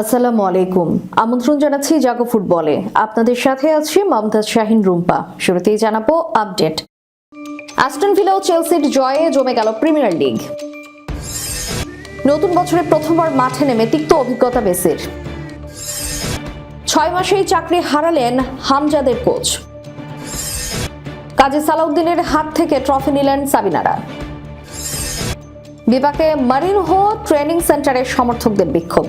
আসসালামু আলাইকুম। আমন্ত্রণ জানাচ্ছি জাগো ফুটবলে। আপনাদের সাথে আছি মমতাজ শাহিন রুম্পা। শুরুতেই জানাব আপডেট। অ্যাস্টন ভিলা ও চেলসির জয়ে জমে গেল প্রিমিয়ার লিগ। নতুন বছরে প্রথমবার মাঠে নেমে তিক্ত অভিজ্ঞতা বেসের ছয় মাসেই চাকরি হারালেন হামজাদের কোচ। কাজী সালাউদ্দিনের হাত থেকে ট্রফি নিলেন সাবিনারা। বিপাকে মারিনহো ট্রেনিং সেন্টারের সমর্থকদের বিক্ষোভ।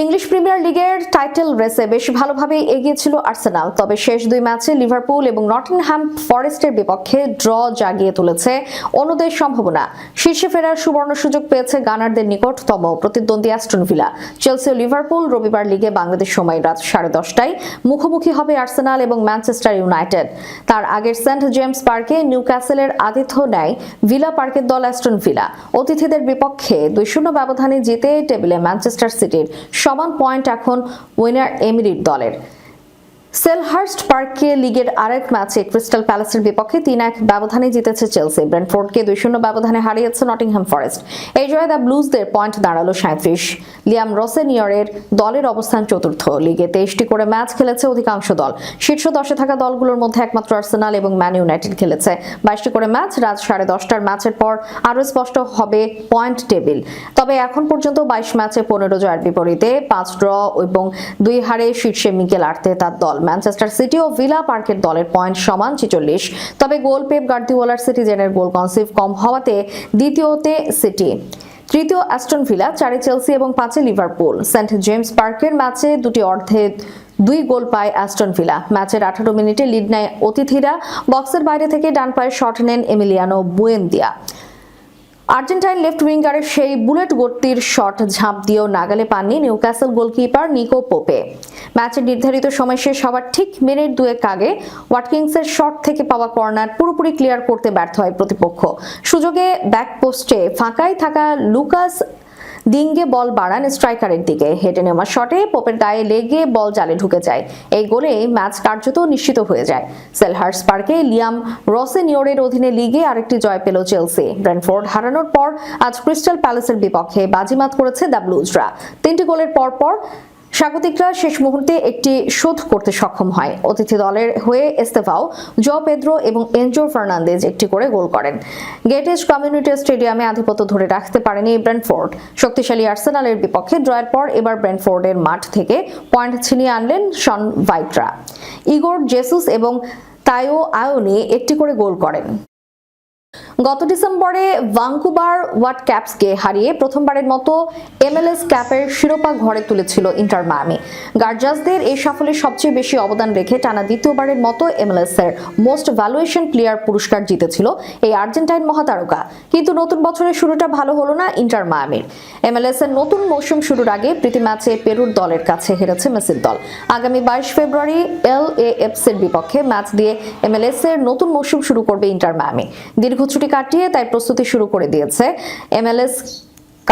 ইংলিশ প্রিমিয়ার লিগের টাইটেল রেসে বেশ ভালোভাবে এগিয়েছিল আর্সেনাল, তবে শেষ দুই ম্যাচে লিভারপুল এবং নটিনহ্যাম ফরেস্টের বিপক্ষে ড্র জাগিয়ে তুলেছে অন্যদের সম্ভাবনা। শীর্ষে ফেরার সুবর্ণ সুযোগ পেয়েছে গানারদের নিকটতম প্রতিদ্বন্দ্বী অ্যাস্টন ভিলা। চেলসি ও লিভারপুল রবিবার লিগে বাংলাদেশ সময় রাত সাড়ে দশটায় মুখোমুখি হবে আর্সেনাল এবং ম্যানচেস্টার ইউনাইটেড। তার আগের সেন্ট জেমস পার্কে নিউ ক্যাসেলের আতিথ্য নেয় ভিলা পার্কের দল অ্যাস্টন ভিলা। অতিথিদের বিপক্ষে দুই শূন্য ব্যবধানে জিতে টেবিলে ম্যানচেস্টার সিটির সমান পয়েন্ট এখন উইনার এমিরিট দলের। সেলহার্স্ট পার্কে লিগের আরেক ম্যাচে ক্রিস্টাল প্যালেসের বিপক্ষে তিন এক ব্যবধানে জিতেছে চেলসি। ব্রেন্টফোর্ডকে দুই শূন্য ব্যবধানে হারিয়েছে নটিংহ্যাম ফরেস্ট। এই জয়ে দ্য ব্লুজদের পয়েন্ট দাঁড়াল সাঁত্রিশ। লিয়াম রসেনিয়রের দলের অবস্থান চতুর্থ। লিগে তেইশটি করে ম্যাচ খেলেছে অধিকাংশ দল। শীর্ষ দশে থাকা দলগুলোর মধ্যে একমাত্র আর্সেনাল এবং ম্যান ইউনাইটেড খেলেছে। বাইশটি করে ম্যাচ, রাত সাড়ে দশটার ম্যাচের পর আরও স্পষ্ট হবে পয়েন্ট টেবিল। তবে এখন পর্যন্ত বাইশ ম্যাচে পনেরো জয়ের বিপরীতে পাঁচ ড্র এবং দুই হারে শীর্ষে মিকেল আর্তে তার দল। ম্যানচেস্টার সিটি ও ভিলা পার্কের দলের পয়েন্ট সমান ছিচল্লিশ। তবে গোল পেপ গার্দিওয়ালার সিটিজেনের গোল কনসিভ কম হওয়াতে দ্বিতীয়তে সিটি। তৃতীয় অ্যাস্টন ভিলা, চারে চেলসি এবং পাঁচে লিভারপুল। সেন্ট জেমস পার্কের ম্যাচে দুটি অর্ধে দুই গোল পায় অ্যাস্টন ভিলা। ম্যাচের আঠারো মিনিটে লিড নেয় অতিথিরা। বক্সের বাইরে থেকে ডান পায়ে শট নেন এমিলিয়ানো বুয়েন্দিয়া। আর্জেন্টাইন লেফট উইঙ্গারের সেই বুলেট গর্তির শট ঝাঁপ দিয়েও নাগালে পাননি নিউক্যাসল গোলকিপার নিকো পোপে। ম্যাচের নির্ধারিত সময় শেষ হওয়ার ঠিক মিনিট দুয়েক আগে ওয়াটকিংসের শট থেকে পাওয়া কর্নার পুরোপুরি ক্লিয়ার করতে ব্যর্থ হয় প্রতিপক্ষ। সুযোগে ব্যাক পোস্টে ফাঁকায় থাকা লুকাস দিঙ্গে বল বাড়ান স্ট্রাইকারের দিকে। হেঁটে নেওয়া শটে পোপের গায়ে লেগে বল জালে ঢুকে যায়। এই গোলে ম্যাচ কার্যত নিশ্চিত হয়ে যায়। সেলহার্স পার্কে লিয়াম রসেনিয়রের অধীনে লিগে আরেকটি জয় পেল চেলসি। ব্রেনফোর্ড হারানোর পর আজ ক্রিস্টাল প্যালেসের বিপক্ষে বাজিমাত করেছে দ্য ব্লুজরা। তিনটি গোলের পর পর স্বাগতিকরা, শেষ মুহূর্তে একটি শোধ করতে সক্ষম হয়। অতিথি দলের হয়ে এস্তেফাও, জ পেদ্রো এবং এনজো ফার্নান্দেজ একটি করে গোল করেন। গেটেজ কমিউনিটি স্টেডিয়ামে আধিপত্য ধরে রাখতে পারেনি ব্রেন্টফোর্ড। শক্তিশালী আর্সেনালের বিপক্ষে ড্রয়ের পর এবার ব্রেন্টফোর্ডের মাঠ থেকে পয়েন্ট ছিনিয়ে আনলেন শন ভাইট্রা। ইগোর জেসুস এবং তাইও আয়োনি একটি করে গোল করেন। গত ডিসেম্বরে ভাঙ্কুবার ওয়াট ক্যাপসকে হারিয়ে প্রথমবারের মতো এমএলএস ক্যাপের শিরোপা ঘরে তুলেছিল ইন্টার মায়ামি। গার্জাসদের এই সাফল্যে সবচেয়ে বেশি অবদান রেখে টানা দ্বিতীয়বারের মতো এমএলএস এর মোস্ট ভ্যালুয়েশন প্লেয়ার পুরস্কার জিতেছিল এই আর্জেন্টাইন মহাতারকা। কিন্তু নতুন বছরের শুরুটা ভালো হলো না ইন্টার মায়ামির। এমএলএস এর নতুন মৌসুম শুরুর আগে প্রীতি ম্যাচে পেরুর দলের কাছে হেরেছে মেসির দল। আগামী বাইশ ফেব্রুয়ারি এল এ এর বিপক্ষে ম্যাচ দিয়ে এমএলএস এর নতুন মৌসুম শুরু করবে ইন্টার মায়ামি। দীর্ঘ ছুটি কাটিয়ে তাই প্রস্তুতি শুরু করে দিয়েছে। এমএলএস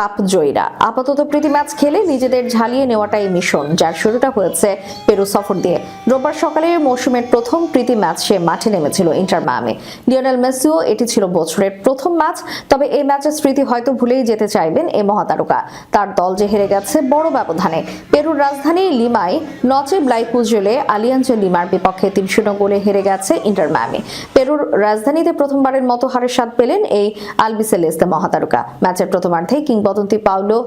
কাপ জয়ীরা। আপাতত প্রীতি ম্যাচ খেলে নিজেদের ঝালিয়ে নেওয়াটাই মিশন, যার শুরুটা হয়েছে পেরু সফর দিয়ে। রোববার সকালে মৌসুমের প্রথম প্রীতি ম্যাচ সে মাঠে নেমেছিল ইন্টার মায়ামে। লিওনেল মেসিও এটি ছিল বছরের প্রথম ম্যাচ, তবে এই ম্যাচের স্মৃতি হয়তো ভুলেই যেতে চাইবেন এই মহাতারকা। তার দল যে হেরে গেছে বড় ব্যবধানে। পেরুর রাজধানী লিমায় নচে ব্লাইপুজলে আলিয়াঞ্জে লিমার বিপক্ষে তিন শূন্য গোলে হেরে গেছে ইন্টার মায়ামি। পেরুর রাজধানীতে প্রথমবারের মতো হারের স্বাদ পেলেন এই আলবিসেলেস্তে মহাতারকা। ম্যাচের প্রথমার্ধে কিংবদন্তি পাউলো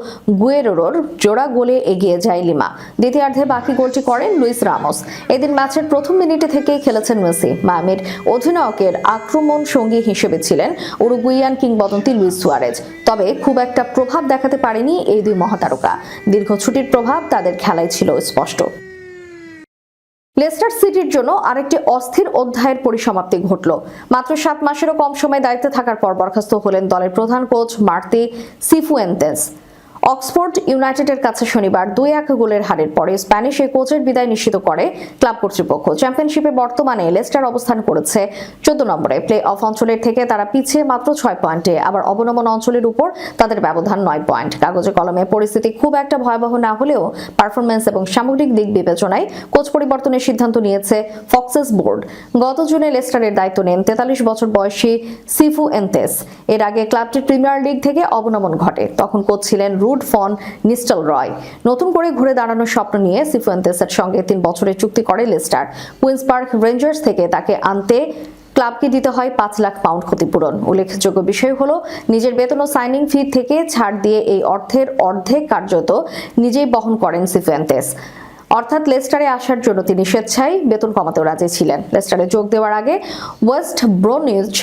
গুয়েরোর জোড়া গোলে এগিয়ে যায় লিমা। দ্বিতীয়ার্ধে বাকি গোলটি করেন লুইস রামোস। এদিন ম্যাচের প্রথম মিনিটে থেকেই খেলেছেন মেসি। মায়ামির অধিনায়কের আক্রমণ সঙ্গী হিসেবে ছিলেন উরুগুইয়ান কিংবদন্তি লুইস সুয়ারেজ। তবে খুব একটা প্রভাব দেখাতে পারেনি এই দুই মহাতারকা। দীর্ঘ ছুটির প্রভাব তাদের খেলায় ছিল স্পষ্ট। লেস্টার সিটির জন্য আরেকটি অস্থির অধ্যায়ের পরিসমাপ্তি ঘটল। মাত্র সাত মাসেরও কম সময় দায়িত্বে থাকার পর বরখাস্ত হলেন দলের প্রধান কোচ মার্তি সিফুয়েন্তেস। অক্সফোর্ড ইউনাইটেডের কাছে শনিবার দুই এক গোলের হারের পরে স্প্যানিশ এই কোচের বিদায় নিশ্চিত করে ক্লাব কর্তৃপক্ষ। চ্যাম্পিয়নশিপে বর্তমানে লেস্টার অবস্থান করেছে চোদ্দ নম্বরে। প্লে অফ অঞ্চলের থেকে তারা পিছিয়ে মাত্র ছয় পয়েন্টে, আবার অবনমন অঞ্চলের উপর তাদের ব্যবধান নয় পয়েন্ট। কাগজে কলমে পরিস্থিতি খুব একটা ভয়াবহ না হলেও পারফরমেন্স এবং সামগ্রিক দিক বিবেচনায় কোচ পরিবর্তনের সিদ্ধান্ত নিয়েছে ফক্সেস বোর্ড। গত জুনে লেস্টারের দায়িত্ব নেন তেতাল্লিশ বছর বয়সী সিফু এন্তেস। এর আগে ক্লাবটির প্রিমিয়ার লিগ থেকে অবনমন ঘটে। তখন কোচ ছিলেন রুড ফন নিস্টল রয়। নতুন করে ঘুরে দাঁড়ানোর স্বপ্ন নিয়ে সিফু এন্তেসের সঙ্গে তিন বছরের চুক্তি করে লেস্টার। কুইন্স পার্ক রেঞ্জার্স থেকে তাকে আনতে ক্লাবকে দিতে হয় পাঁচ লাখ পাউন্ড ক্ষতিপূরণ। উল্লেখযোগ্য বিষয় হলো, নিজের বেতন ও সাইনিং ফি থেকে ছাড় দিয়ে এই অর্থের অর্ধেক কার্যত নিজেই বহন করেন সিফুয়েন্তেস। অর্থাৎ লেস্টারে আসার জন্য তিনি স্বেচ্ছায় বেতন কমাতেও রাজি ছিলেন। লেস্টারে যোগ দেওয়ার আগে ওয়েস্ট ব্রোনিউজ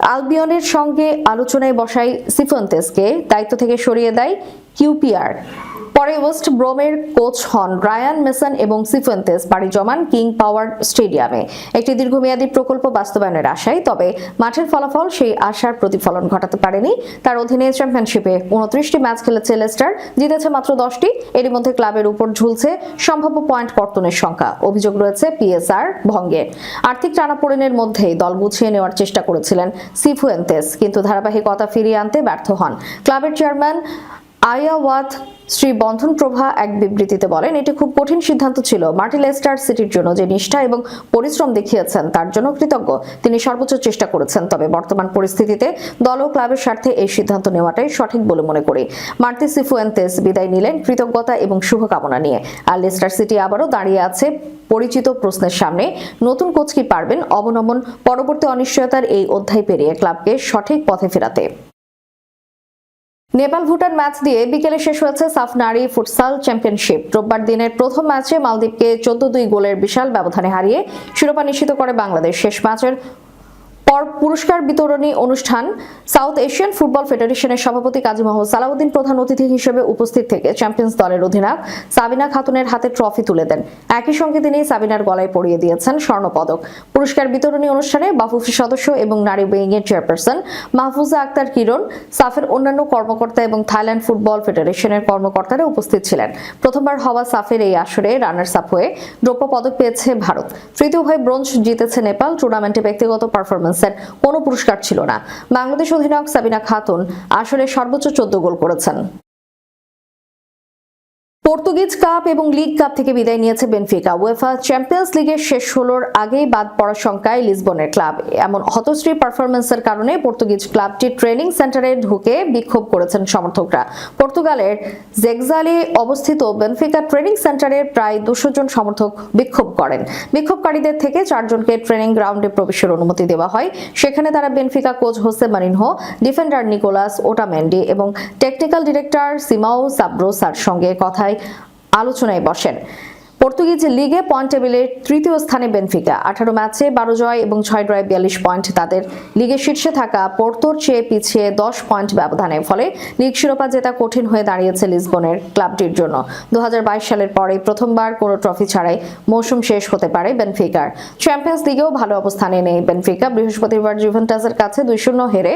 আলবিয়নের সঙ্গে আলোচনায় বসায় সিফন্তেসকে দায়িত্ব থেকে সরিয়ে দেয় কিউপিআর পরে ওয়েস্ট ব্রোমের কোচ হন রায়ান মেসন এবং সিফেন্তেস বাড়ি জমান কিং পাওয়ার স্টেডিয়ামে। একটি দীর্ঘমেয়াদী প্রকল্প বাস্তবায়নের আশায়, তবে মাঠের ফলাফল সেই আশার প্রতিফলন ঘটাতে পারেনি। তার অধীনে চ্যাম্পিয়নশিপে উনত্রিশটি ম্যাচ খেলেছে লেস্টার জিতেছে মাত্র দশটি। এরই মধ্যে ক্লাবের উপর ঝুলছে সম্ভাব্য পয়েন্ট কর্তনের সংখ্যা। অভিযোগ রয়েছে পিএসআর ভঙ্গের আর্থিক টানাপোড়েনের মধ্যেই দল গুছিয়ে নেওয়ার চেষ্টা করেছিলেন সিফুয়েন্তেস কিন্তু ধারাবাহিকতা ফিরিয়ে আনতে ব্যর্থ হন। ক্লাবের চেয়ারম্যান আয়াওয়াত শ্রী বন্ধন প্রভা এক বিবৃতিতে বলেন, এটি খুব কঠিন সিদ্ধান্ত ছিল। মার্টি লেস্টার সিটির জন্য যে নিষ্ঠা এবং পরিশ্রম দেখিয়েছেন, তার জন্য কৃতজ্ঞ। তিনি সর্বোচ্চ চেষ্টা করেছেন, তবে বর্তমান পরিস্থিতিতে দল ও ক্লাবের স্বার্থে এই সিদ্ধান্ত নেওয়াটাই সঠিক বলে মনে করি। মার্টি সিফুয়েন্তেস বিদায় নিলেন কৃতজ্ঞতা এবং শুভকামনা নিয়ে। আর লেস্টার সিটি আবারও দাঁড়িয়ে আছে পরিচিত প্রশ্নের সামনে। নতুন কোচ কি পারবেন? অবনমন, পরবর্তী অনিশ্চয়তার এই অধ্যায় পেরিয়ে ক্লাবকে সঠিক পথে ফেরাতে। নেপাল ভুটান ম্যাচ দিয়ে বিকেলে শেষ হয়েছে সাফ নারী ফুটসাল চ্যাম্পিয়নশিপ। রোববার দিনের প্রথম ম্যাচে মালদ্বীপকে চোদ্দ দুই গোলের বিশাল ব্যবধানে হারিয়ে শিরোপা নিশ্চিত করে বাংলাদেশ। শেষ ম্যাচের পর পুরস্কার বিতরণী অনুষ্ঠান সাউথ এশিয়ান ফুটবল ফেডারেশনের সভাপতি কাজী মোহাম্মদ সালাউদ্দিন প্রধান অতিথি হিসেবে উপস্থিত থেকে চ্যাম্পিয়ন্স দলের অধিনায়ক সাবিনা খাতুনের হাতে ট্রফি তুলে দেন। একই সঙ্গে তিনি সাবিনার গলায় পরিয়ে দিয়েছেন স্বর্ণপদক। পুরস্কার বিতরণী অনুষ্ঠানে বাফুফি সদস্য এবং নারী উইং এর চেয়ারপারসন মাহফুজা আক্তার কিরণ, সাফের অন্যান্য কর্মকর্তা এবং থাইল্যান্ড ফুটবল ফেডারেশনের কর্মকর্তারা উপস্থিত ছিলেন। প্রথমবার হওয়া সাফের এই আসরে রানার্স আপ হয়ে দ্রব্য পদক পেয়েছে ভারত। তৃতীয় হয়ে ব্রোঞ্জ জিতেছে নেপাল। টুর্নামেন্টে ব্যক্তিগত পারফরমেন্সের কোনো পুরস্কার ছিল না। বাংলাদেশ অধিনায়ক সাবিনা খাতুন আসলে সর্বোচ্চ চোদ্দ গোল করেছেন। পর্তুগিজ কাপ এবং লিগ কাপ থেকে বিদায় নিয়েছে বেনফিকা। ওয়েফা চ্যাম্পিয়ন্স লিগের শেষ ষোলোর আগেই বাদ পড়ার সংখ্যায় লিসবনের ক্লাব। এমন হতশ্রী পারফরমেন্সের কারণে পর্তুগিজ ক্লাবটি ট্রেনিং সেন্টারে ঢুকে বিক্ষোভ করেছেন সমর্থকরা। পর্তুগালের জেগজালে অবস্থিত বেনফিকা ট্রেনিং সেন্টারের প্রায় দুশো জন সমর্থক বিক্ষোভ করেন। বিক্ষোভকারীদের থেকে চারজনকে ট্রেনিং গ্রাউন্ডে প্রবেশের অনুমতি দেওয়া হয়। সেখানে তারা Benfica coach José Mourinho, defender Nicolas Otamendi এবং টেকনিক্যাল ডিরেক্টর সিমাও সাব্রোসার সঙ্গে কথায় আলোচনায় বসেন। পর্তুগিজ লিগে পয়েন্ট টেবিলের তৃতীয় স্থানে বেনফিকা। আঠারো ম্যাচে বারো জয় এবং ছয় ড্রয় বিয়াল্লিশ পয়েন্ট তাদের লিগে শীর্ষে থাকা পোর্তোর চেয়ে পিছিয়ে দশ পয়েন্ট ব্যবধানে ফলে লিগ শিরোপা জেতা কঠিন হয়ে দাঁড়িয়েছে লিসবনের ক্লাবটির জন্য। দু সালের পরে প্রথমবার কোনো ট্রফি ছাড়াই মৌসুম শেষ হতে পারে বেনফিকার। চ্যাম্পিয়ন্স লিগেও ভালো অবস্থানে নেই বেনফিকা। বৃহস্পতিবার জুভেন্টাসের কাছে দুই শূন্য হেরে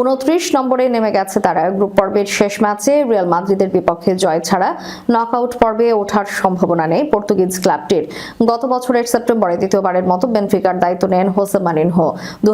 উনত্রিশ নম্বরে নেমে গেছে তারা। গ্রুপ পর্বের শেষ ম্যাচে রিয়াল মাদ্রিদের বিপক্ষে জয় ছাড়া নকআউট পর্বে ওঠার সম্ভাবনা নেই। পর্তুগিজ ক্লাবটির। গত বছরের সেপ্টেম্বরে দ্বিতীয়বারের মতো বেনফিকার দায়িত্ব নেন হোসে মারিনহো। দু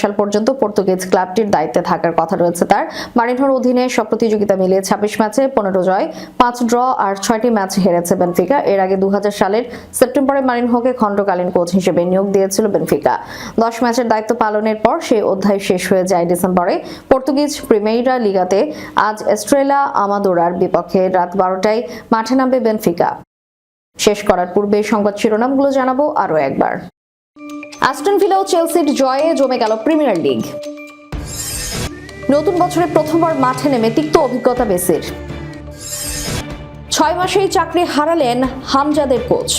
সাল পর্যন্ত পর্তুগিজ ক্লাবটির দায়িত্বে থাকার কথা রয়েছে তার। মারিনহোর অধীনে সব প্রতিযোগিতা মিলিয়ে ছাব্বিশ ম্যাচে পনেরো জয়, পাঁচ ড্র আর ছয়টি ম্যাচ হেরেছে বেনফিকা। এর আগে দু সালের সেপ্টেম্বরে মারিনহোকে খণ্ডকালীন কোচ হিসেবে নিয়োগ দিয়েছিল বেনফিকা। দশ ম্যাচের দায়িত্ব পালনের পর সেই অধ্যায় শেষ হয়ে যায় ডিসেম্বরে। পর্তুগিজ প্রিমেইরা লিগাতে আজ এস্ট্রেলা আমাদোরার বিপক্ষে রাত বারোটায় মাঠে নামবে বেনফিকা। শেষ করার পূর্বে সংবাদ শিরোনামগুলো জানাব আরও একবার। অ্যাস্টন ভিলা ও চেলসির জয়ে জমে গেল প্রিমিয়ার লিগ নতুন বছরে প্রথমবার মাঠে নেমে তিক্ত অভিজ্ঞতা বেসির ছয় মাসেই চাকরি হারালেন হামজাদের কোচ।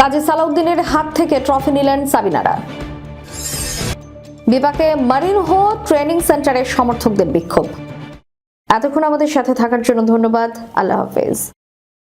কাজী সালাউদ্দিনের হাত থেকে ট্রফি নিলেন সাবিনারা। বিপাকে মারিনহো ট্রেনিং সেন্টারের সমর্থকদের বিক্ষোভ। এতক্ষণ আমাদের সাথে থাকার জন্য ধন্যবাদ। আল্লাহ হাফেজ।